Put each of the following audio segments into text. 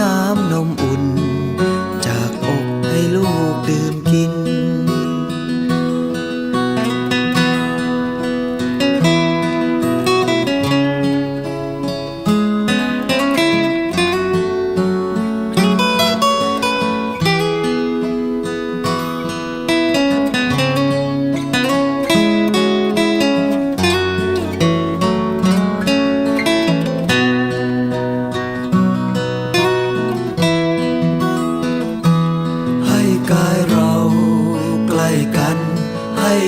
น้ำนมอุ่น จากอกให้ลูกดื่มกิน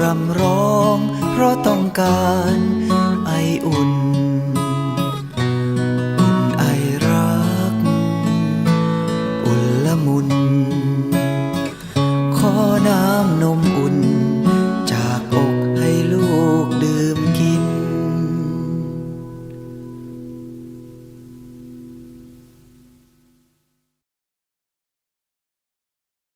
รำร้อง เพราะต้องการไออุ่น อุ่นไอรัก อุ่นละมุน ขอน้ำนมอุ่น